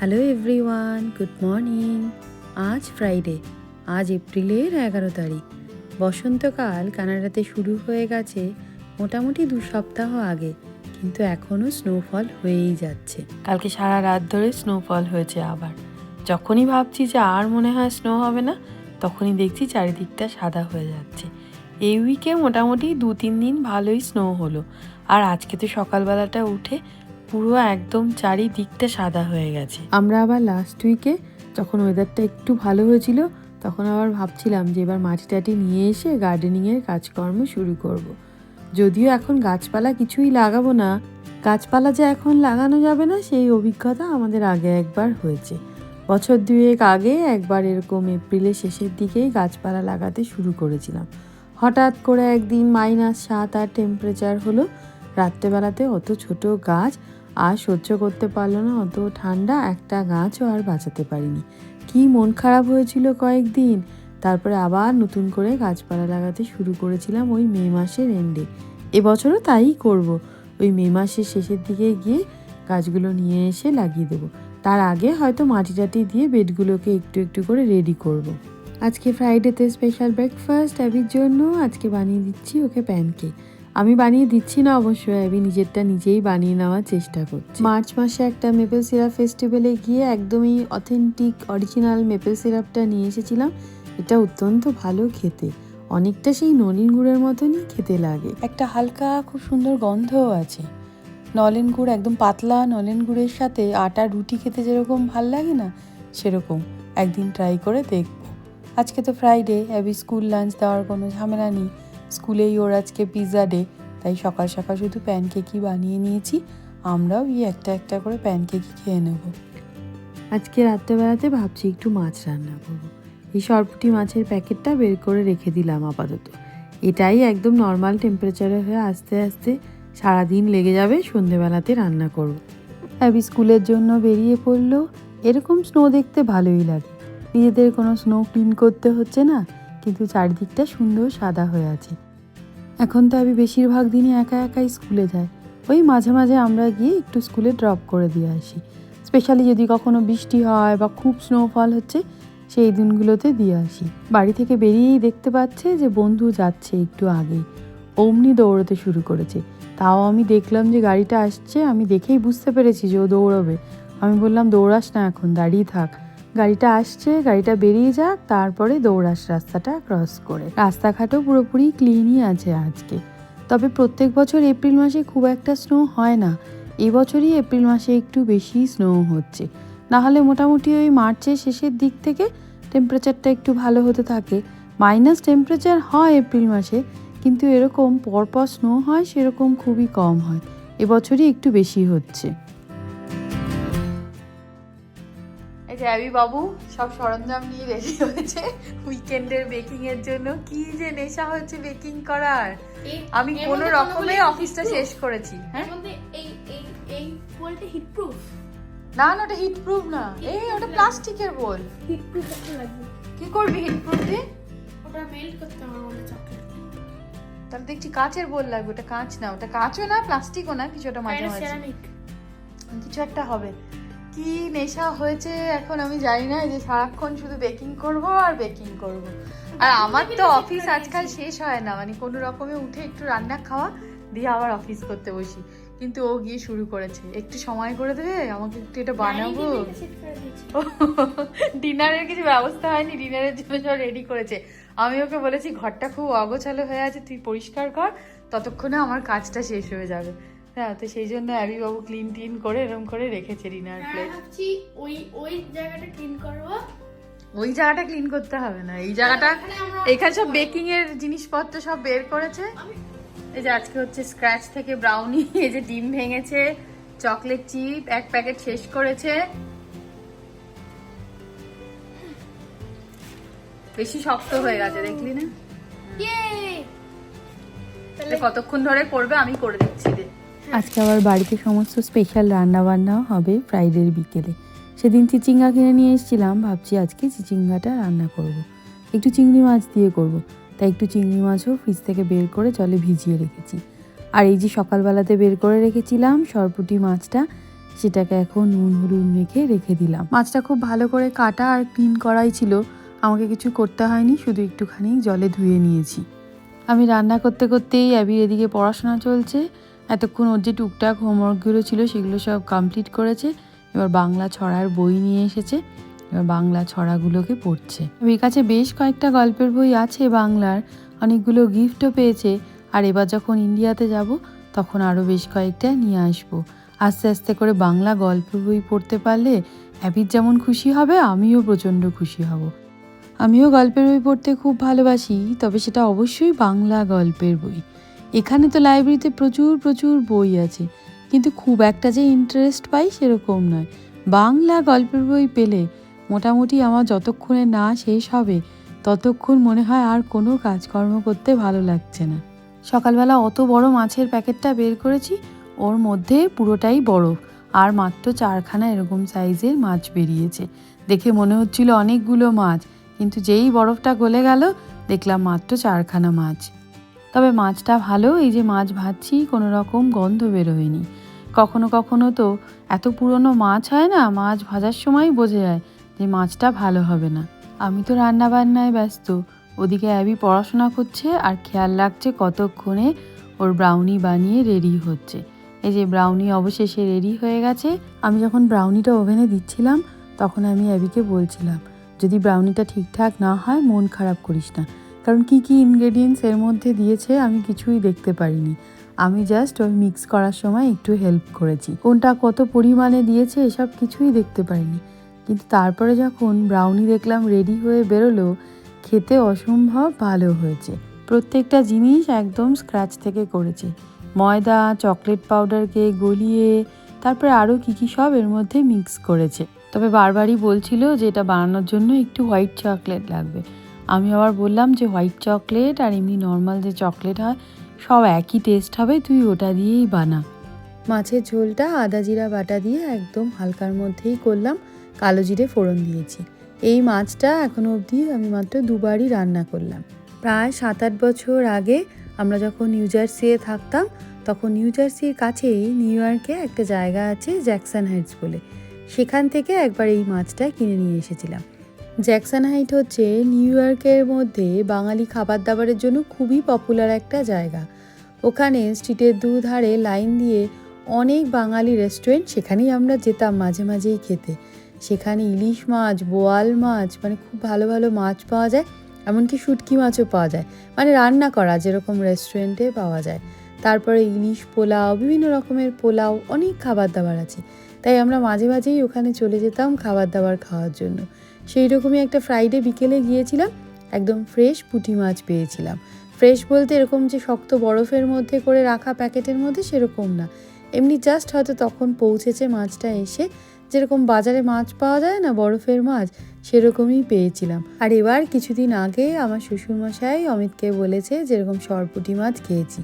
Hello everyone, good morning. আজ Friday, আজ এপ্রিলের এগারো তারিখ। বসন্তকাল কানাডাতে শুরু হয়ে গেছে মোটামুটি দু সপ্তাহ আগে, কিন্তু এখনও স্নোফল হয়েই যাচ্ছে। কালকে সারা রাত ধরে স্নোফল হয়েছে আবার। যখনই ভাবছি যে আর মনে হয় স্নো হবে না, তখনই দেখছি চারিদিকটা সাদা হয়ে যাচ্ছে। এই উইকে মোটামুটি দু তিন দিন ভালোই স্নো হলো। আর আজকে তো সকালবেলাটা উঠে পুরো একদম চারিদিকটা সাদা হয়ে গেছে। আমরা আবার লাস্ট উইকে যখন ওয়েদারটা একটু ভালো হয়েছিল, তখন আবার ভাবছিলাম যে এবার মাটি টাটি নিয়ে এসে গার্ডেনিংয়ের কাজকর্ম শুরু করব। যদিও এখন গাছপালা কিছুই লাগাবো না, গাছপালা যে এখন লাগানো যাবে না, সেই অভিজ্ঞতা আমাদের আগে একবার হয়েছে। বছর দুয়েক আগে একবার এরকম এপ্রিলের শেষের দিকেই গাছপালা লাগাতে শুরু করেছিলাম। হঠাৎ করে একদিন মাইনাস সাত আট টেম্পারেচার হলো রাত্রেবেলাতে অত ছোট গাছ আর সহ্য করতে পারল না, অত ঠান্ডা একটা গাছও আর বাঁচাতে পারিনি। কি মন খারাপ হয়েছিল কয়েকদিন। তারপরে আবার নতুন করে গাছপালা লাগাতে শুরু করেছিলাম ওই মে মাসের এন্ডে এবছরও তাই করব। ওই মে মাসের শেষের দিকে গিয়ে গাছগুলো নিয়ে এসে লাগিয়ে দেবো। তার আগে হয়তো মাটি টাটি দিয়ে বেডগুলোকে একটু একটু করে রেডি করব। আজকে ফ্রাইডেতে স্পেশাল ব্রেকফাস্ট অ্যাবির জন্য আজকে বানিয়ে দিচ্ছি ওকে প্যানকেক আমি বানিয়ে দিচ্ছি না অবশ্য অ্যাবি নিজেরটা নিজেই বানিয়ে নেওয়ার চেষ্টা করছি। মার্চ মাসে একটা মেপেল সিরাপ ফেস্টিভ্যালে গিয়ে একদমই অথেন্টিক অরিজিনাল মেপেল সিরাপটা নিয়ে এসেছিলাম। এটা অত্যন্ত ভালো খেতে। অনেকটা সেই নলিন গুড়ের মতনই খেতে লাগে। একটা হালকা, খুব সুন্দর গন্ধও আছে। নলেন গুড় একদম পাতলা নলেন গুড়ের সাথে আটা, রুটি খেতে যেরকম ভালো লাগে না, সেরকম। একদিন ট্রাই করে দেখব। আজকে তো ফ্রাইডে অ্যাবি স্কুল লাঞ্চ দেওয়ার কোনো ঝামেলা নেই। স্কুলেই ওর আজকে পিৎজা ডে তাই সকাল সকাল শুধু প্যানকেকই বানিয়ে নিয়েছি। আমরাও এই একটা একটা করে প্যানকেকই খেয়ে নেব। আজকে রাত্রেবেলাতে ভাবছি একটু মাছ রান্না করব। এই সরপুটি মাছের প্যাকেটটা বের করে রেখে দিলাম আপাতত। এটাই একদম নর্মাল টেম্পারেচারে হয়ে আস্তে আস্তে সারাদিন লেগে যাবে সন্ধেবেলাতে রান্না করব। অ্যাবি স্কুলের জন্য বেরিয়ে পড়ল। এরকম স্নো দেখতে ভালোই লাগে। নিজেদের কোনো স্নো ক্লিন করতে হচ্ছে না কিন্তু চারিদিকটা সুন্দর সাদা হয়ে আছে। এখন তো আমি বেশিরভাগ দিনই একা একাই স্কুলে যাই। ওই মাঝে মাঝে আমরা গিয়ে একটু স্কুলে ড্রপ করে দিয়ে আসি। স্পেশালি যদি কখনো বৃষ্টি হয় বা খুব স্নোফল হচ্ছে, সেই দিনগুলোতে দিয়ে আসি। বাড়ি থেকে বেরিয়েই দেখতে পাচ্ছে যে বন্ধু যাচ্ছে একটু আগেই। অমনি দৌড়তে শুরু করেছে। তাও আমি দেখলাম যে গাড়িটা আসছে, আমি দেখেই বুঝতে পেরেছি যে ও দৌড়বে। আমি বললাম, দৌড়াস না এখন, দাঁড়িয়ে থাক। গাড়িটা আসছে, গাড়িটা বেরিয়ে যাক, তারপরে দৌড়াস রাস্তাটা ক্রস করে। রাস্তাঘাটও পুরোপুরি ক্লিনই আছে আজকে। তবে প্রত্যেক বছর এপ্রিল মাসে খুব একটা স্নো হয় না। এবছরই এপ্রিল মাসে একটু বেশি স্নো হচ্ছে। না হলে মোটামুটি ওই মার্চের শেষের দিক থেকে টেম্পারেচারটা একটু ভালো হতে থাকে। মাইনাস টেম্পারেচার হয় এপ্রিল মাসে, কিন্তু এরকম পরপর স্নো হয়, সেরকম খুবই কম হয়। এবছরই একটু বেশি হচ্ছে। যে অ্যাবি বাবু সব সরঞ্জাম নিয়ে রেডি হয়েছে। উইকেন্ডের বেকিং এর জন্য। কি যে নেশা হচ্ছে বেকিং করার। আমি কোনো রকমে অফিসটা শেষ করেছি। হ্যাঁ? এই এই এই বলতে হিট প্রুফ না না ওটা হিট প্রুফ না এই ওটা প্লাস্টিকের বল হিট প্রুফ একটা লাগবে। কি করবি হিট প্রুফ দিয়ে? ওটা মেল্ট করতে বলে চকলেট। তাহলে দেখছি কাঁচের বল লাগবে। ওটা কাঁচ না ওটা কাঁচও না প্লাস্টিকও না কিছু ওটা মাঝে মাঝে কিছু একটা হবে। কি নেশা হয়েছে এখন আমি জানি না যে সারাক্ষণ শুধু বেকিং করব আর বেকিং করব। আর আমার তো অফিস আজকাল শেষ হয় না মানে কোনো রকমে উঠে একটু রান্না খাওয়া দিয়ে আবার অফিস করতে বসি। কিন্তু ও গিয়ে শুরু করেছে একটু সময় করে দেবে আমাকে একটু এটা বানাবো। ডিনারের কিছু ব্যবস্থা হয়নি ডিনারের জন্য সব রেডি করেছে। আমি ওকে বলেছি ঘরটা খুব অগোছালো হয়ে আছে তুই পরিষ্কার কর ততক্ষণে আমার কাজটা শেষ হয়ে যাবে। হ্যাঁ তো সেই জন্য অ্যাবি বাবু ক্লিন টিন করে এরকম করে রেখেছে ডিনার প্লেট ভাবছি ওই ওই জায়গাটা ক্লিন করব। ওই জায়গাটা ক্লিন করতে হবে না এই জায়গাটা এখানে সব বেকিং এর জিনিসপত্র সব বের করেছে। এই যে আজকে হচ্ছে স্ক্র্যাচ থেকে ব্রাউনি এই যে ডিম ভেঙেছে চকলেট চিপ এক প্যাকেট শেষ করেছে। বেশি শক্ত হয়ে গেছে দেখলি না? ইয়ে তাহলে কতক্ষণ ধরে করবে আমি করে দিচ্ছি রে আজকে আবার বাড়িতে সমস্ত স্পেশাল রান্না বান্নাও হবে ফ্রাইডের বিকেলে সেদিন চিচিঙ্গা কিনে নিয়ে এসেছিলাম ভাবছি আজকে চিচিঙ্গাটা রান্না করব। একটু চিংড়ি মাছ দিয়ে করব। তাই একটু চিংড়ি মাছও ফ্রিজ থেকে বের করে জলে ভিজিয়ে রেখেছি আর এই যে সকালবেলাতে বের করে রেখেছিলাম সরপুটি মাছটা সেটাকে এখন নুন হলুদ মেখে রেখে দিলাম মাছটা খুব ভালো করে কাটা আর ক্লিন করাই ছিল আমাকে কিছু করতে হয়নি শুধু একটুখানি জলে ধুয়ে নিয়েছি আমি রান্না করতে করতেই অ্যাবির এদিকে পড়াশোনা চলছে এতক্ষণ ওর যে টুকটাক হোমওয়ার্কগুলো ছিল সেগুলো সব কমপ্লিট করেছে, এবার বাংলা ছড়ার বই নিয়ে এসেছে, এবার বাংলা ছড়াগুলোকে পড়ছে। এর কাছে বেশ কয়েকটা গল্পের বই আছে বাংলার, অনেকগুলো গিফটও পেয়েছে, আর এবার যখন ইন্ডিয়াতে যাব, তখন আরও বেশ কয়েকটা নিয়ে আসব। আস্তে আস্তে করে বাংলা গল্পের বই পড়তে পারলে অ্যাবির যেমন খুশি হবে, আমিও প্রচণ্ড খুশি হব। আমিও গল্পের বই পড়তে খুব ভালোবাসি, তবে সেটা অবশ্যই বাংলা গল্পের বই। এখানে তো লাইব্রেরিতে প্রচুর প্রচুর বই আছে। কিন্তু খুব একটা যে ইন্টারেস্ট পাই সেরকম নয়। বাংলা গল্পের বই পেলে মোটামুটি আমার যতক্ষণে না শেষ হবে, ততক্ষণ মনে হয় আর কোনো কাজকর্ম করতে ভালো লাগছে না। সকালবেলা অত বড় মাছের প্যাকেটটা বের করেছি, ওর মধ্যে পুরোটাই বরফ, আর মাত্র চারখানা এরকম সাইজের মাছ বেরিয়েছে। দেখে মনে হচ্ছিল অনেকগুলো মাছ, কিন্তু যেই বরফটা গলে গেল, দেখলাম মাত্র চারখানা মাছ। তবে মাছটা ভালো, এই যে মাছ ভাজছি, কোনো রকম গন্ধ বেরোয়নি। কখনো কখনো তো এত পুরনো মাছ হয় না, মাছ ভাজার সময় বোঝা যায় যে মাছটা ভালো হবে না। আমি তো রান্না বান্নায় ব্যস্ত, ওদিকে অ্যাবি পড়াশোনা করছে আর খেয়াল রাখছে কতক্ষণে ওর ব্রাউনি বানিয়ে রেডি হচ্ছে। এই যে ব্রাউনি অবশেষে রেডি হয়ে গেছে, আমি যখন ব্রাউনিটা ওভেনে দিচ্ছিলাম, তখন আমি অ্যাবিকে বলছিলাম, যদি ব্রাউনিটা ঠিকঠাক না হয়, মন খারাপ করিস না। কারণ কি কি ইনগ্রেডিয়েন্টস এর মধ্যে দিয়েছে আমি কিছুই দেখতে পারিনি। আমি জাস্ট ওই মিক্স করার সময় একটু হেল্প করেছি। কোনটা কত পরিমাণে দিয়েছে এসব কিছুই দেখতে পারিনি। কিন্তু তারপরে যখন ব্রাউনি দেখলাম রেডি হয়ে বেরোলো, খেতে অসম্ভব ভালো হয়েছে। প্রত্যেকটা জিনিস একদম স্ক্র্যাচ থেকে করেছে। ময়দা চকলেট পাউডারকে গলিয়ে, তারপরে আরও কী কী সব এর মধ্যে মিক্স করেছে। তবে বারবারই বলছিল যে এটা বানানোর জন্য একটু হোয়াইট চকলেট লাগবে। আমি আবার বললাম যে হোয়াইট চকলেট আর এমনি নর্মাল যে চকলেট হয়, সব একই টেস্ট হবে, তুই ওটা দিয়েই বানা। মাছের ঝোলটা আদা জিরা বাটা দিয়ে একদম হালকার মধ্যেই করলাম, কালো জিরে ফোড়ন দিয়েছি। এই মাছটা এখনও অবধি আমি মাত্র দুবারই রান্না করলাম। প্রায় সাত আট বছর আগে আমরা যখন নিউ জার্সিতে থাকতাম, তখন নিউ জার্সির কাছেই নিউ ইয়র্কে একটা জায়গা আছে জ্যাকসন হাইটস বলে। সেখান থেকে একবার এই মাছটা কিনে নিয়ে এসেছিলাম। জ্যাকসন হাইট হচ্ছে নিউ ইয়র্কের মধ্যে বাঙালি খাবার দাবারের জন্য খুবই পপুলার একটা জায়গা। ওখানে স্ট্রিটের দুধারে লাইন দিয়ে অনেক বাঙালি রেস্টুরেন্ট সেখানেই আমরা যেতাম মাঝে মাঝেই খেতে। সেখানে ইলিশ মাছ, বোয়াল মাছ মানে খুব ভালো ভালো মাছ পাওয়া যায়, এমনকি শুটকি মাছও পাওয়া যায়। মানে রান্না করা যেরকম রেস্টুরেন্টে পাওয়া যায়। তারপরে ইলিশ পোলাও, বিভিন্ন রকমের পোলাও, অনেক খাবার দাবার আছে। তাই আমরা মাঝে মাঝেই ওখানে চলে যেতাম খাবার দাবার খাওয়ার জন্য। সেই রকমই একটা ফ্রাইডে বিকেলে গিয়েছিলাম, একদম ফ্রেশ পুঁটি মাছ পেয়েছিলাম। ফ্রেশ বলতে এরকম যে শক্ত বরফের মধ্যে করে রাখা প্যাকেটের মধ্যে সেরকম না। এমনি জাস্ট হয়তো তখন পৌঁছেছে মাছটা এসে, যেরকম বাজারে মাছ পাওয়া যায় না বরফের মাছ, সেরকমই পেয়েছিলাম। আর এবার কিছুদিন আগে আমার শ্বশুরমশাই অমিতকে বলেছে যেরকম সরপুটি মাছ খেয়েছি।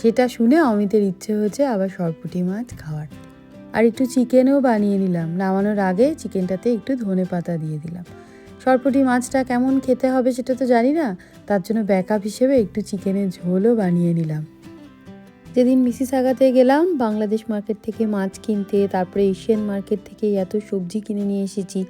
সেটা শুনে অমিতের ইচ্ছে হয়েছে আবার সরপুটি মাছ খাওয়ার। আর একটু চিকেনও বানিয়ে নিলাম। নামানোর আগে চিকেনটাতে একটু ধনে পাতা দিয়ে দিলাম। সরপুটি মাছটা কেমন খেতে হবে সেটা তো জানি না। তার জন্য ব্যাকআপ হিসেবে একটু চিকেনের ঝোলও বানিয়ে নিলাম। যেদিন মিসিস আগাতে গেলাম, বাংলাদেশ মার্কেট থেকে মাছ কিনতে, তারপরে এশিয়ান মার্কেট থেকে এত সবজি কিনে নিয়ে এসেছি,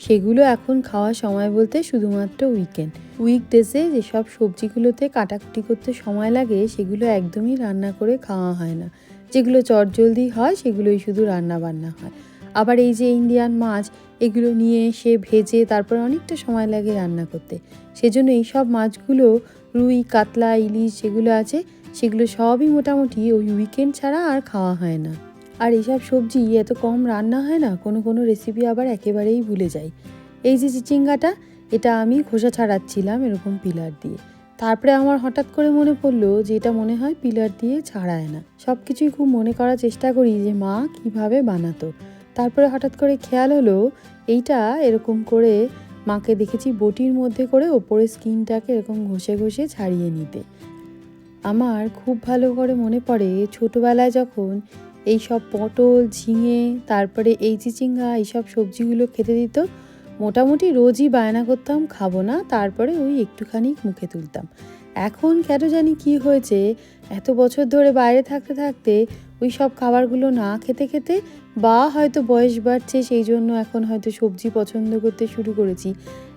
সেগুলো এখন খাওয়ার সময় বলতে শুধুমাত্র উইকেন্ড উইকডেজে যেসব সবজিগুলোতে কাটাকুটি করতে সময় লাগে, সেগুলো একদমই রান্না করে খাওয়া হয় না। যেগুলো চটজলদি হয়, সেগুলোই শুধু রান্না বান্না হয়। আবার এই যে ইন্ডিয়ান মাছ, এগুলো নিয়ে এসে ভেজে তারপর অনেকটা সময় লাগে রান্না করতে। সেজন্য এই সব মাছগুলো, রুই, কাতলা, ইলিশ যেগুলো আছে, সেগুলো সবই মোটামুটি ওই উইকেন্ড ছাড়া আর খাওয়া হয় না। আর এইসব সবজি এত কম রান্না হয় না, কোনো কোনো রেসিপি আবার একেবারেই ভুলে যাই। এই যে চিচিঙ্গাটা, এটা আমি খোসা ছাড়াচ্ছিলাম এরকম পিলার দিয়ে। তারপরে আমার হঠাৎ করে মনে পড়ল যে এটা মনে হয় পিলার দিয়ে ছাড়ায় না। সব কিছুই খুব মনে করার চেষ্টা করি যে, মা, কীভাবে বানাতো? তারপরে হঠাৎ করে খেয়াল হলো, এইটা এরকম করে মাকে দেখেছি বটির মধ্যে করে ওপরের স্কিনটাকে এরকম ঘষে ঘষে ছাড়িয়ে নিতে। আমার খুব ভালো করে মনে পড়ে ছোটোবেলায় যখন এই সব পটল, ঝিঙে, তারপরে এই চিচিঙ্গা, এইসব সবজিগুলো খেতে দিত মোটামুটি রোজই বায়না করতাম, খাব না, তারপরে ওই একটুখানি মুখে তুলতাম। এখন কেন জানি কি হয়েছে, এত বছর ধরে বাইরে থাকতে থাকতে ওই সব খাবারগুলো না খেতে খেতে বা হয়তো বয়স বাড়ছে, সেই জন্য এখন হয়তো সবজি পছন্দ করতে শুরু করেছি।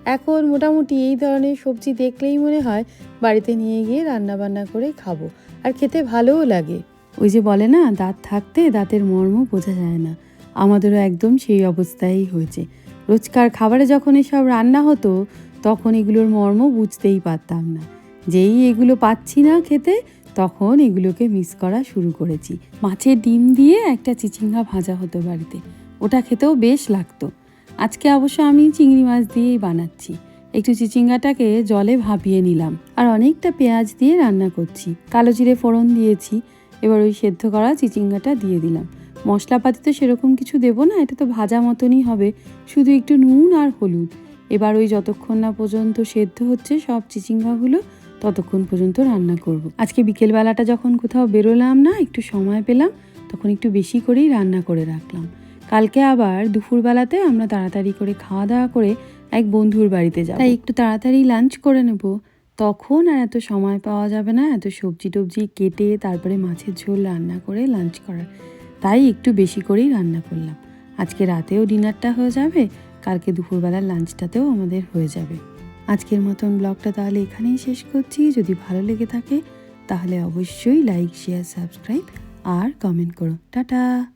এখন মোটামুটি এই ধরনের সবজি দেখলেই মনে হয় বাড়িতে নিয়ে গিয়ে রান্না বান্না করে খাব, আর খেতে ভালোও লাগে। ওই যে বলে না, দাঁত থাকতে দাঁতের মর্ম বোঝা যায় না। আমাদেরও একদম সেই অবস্থাই হয়েছে। রোজকার খাবারে যখন এসব রান্না হতো, তখন এগুলোর মর্ম বুঝতেই পারতাম না। যেই এগুলো পাচ্ছি না খেতে, তখন এগুলোকে মিস করা শুরু করেছি। মাছের ডিম দিয়ে একটা চিচিঙ্গা ভাজা হতো বাড়িতে। ওটা খেতেও বেশ লাগতো। আজকে অবশ্য আমি চিংড়ি মাছ দিয়েই বানাচ্ছি। একটু চিচিঙ্গাটাকে জলে ভাপিয়ে নিলাম আর অনেকটা পেঁয়াজ দিয়ে রান্না করছি। কালো জিরে ফোড়ন দিয়েছি। এবার ওই সেদ্ধ করা চিচিঙ্গাটা দিয়ে দিলাম। মশলাপাতি তো সেরকম কিছু দেবো না, এটা তো ভাজা মতনই হবে। শুধু একটু নুন আর হলুদ। এবার ওই যতক্ষণ না পর্যন্ত সেদ্ধ হচ্ছে সব চিচিঙ্গাগুলো, ততক্ষণ পর্যন্ত রান্না করব। আজকে বিকেলবেলাটা যখন কোথাও বেরোলাম না, একটু সময় পেলাম, তখন একটু বেশি করেই রান্না করে রাখলাম। কালকে আবার দুপুরবেলাতে আমরা তাড়াতাড়ি করে খাওয়া দাওয়া করে এক বন্ধুর বাড়িতে যাব। তাই একটু তাড়াতাড়ি লাঞ্চ করে নেব। তখন আর এত সময় পাওয়া যাবে না, এত সবজি টবজি কেটে তারপরে মাছের ঝোল রান্না করে লাঞ্চ করার। তাই একটু বেশি করেই রান্না করলাম। আজকে রাতেও ডিনারটা হয়ে যাবে, কালকে দুপুরবেলার লাঞ্চটাতেও আমাদের হয়ে যাবে। আজকের মতন ব্লগটা তাহলে এখানেই শেষ করছি। যদি ভালো লেগে থাকে, তাহলে অবশ্যই লাইক, শেয়ার, সাবস্ক্রাইব আর কমেন্ট করো। টাটা!